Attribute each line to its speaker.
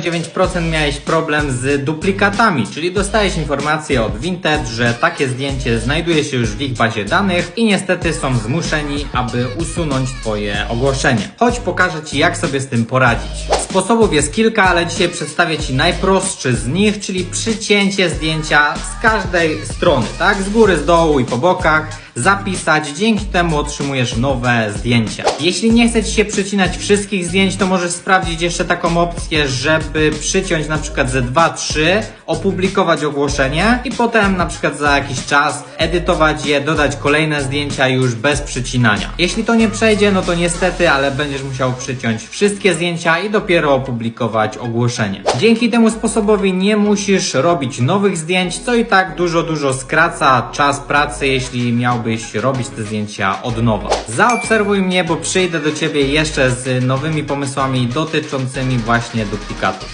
Speaker 1: 99% miałeś problem z duplikatami, czyli dostałeś informację od Vinted, że takie zdjęcie znajduje się już w ich bazie danych i niestety są zmuszeni, aby usunąć Twoje ogłoszenie. Chodź pokażę Ci jak sobie z tym poradzić. Sposobów jest kilka, ale dzisiaj przedstawię Ci najprostszy z nich, czyli przycięcie zdjęcia z każdej strony, tak? Z góry, z dołu i po bokach zapisać, dzięki temu otrzymujesz nowe zdjęcia. Jeśli nie chce Ci się przycinać wszystkich zdjęć, to możesz sprawdzić jeszcze taką opcję, żeby przyciąć na przykład ze 2-3, opublikować ogłoszenie i potem na przykład za jakiś czas edytować je, dodać kolejne zdjęcia już bez przycinania. Jeśli to nie przejdzie, no to niestety, ale będziesz musiał przyciąć wszystkie zdjęcia i dopiero opublikować ogłoszenie. Dzięki temu sposobowi nie musisz robić nowych zdjęć, co i tak dużo, dużo skraca czas pracy, jeśli miałbyś robić te zdjęcia od nowa. Zaobserwuj mnie, bo przyjdę do Ciebie jeszcze z nowymi pomysłami dotyczącymi właśnie duplikatów.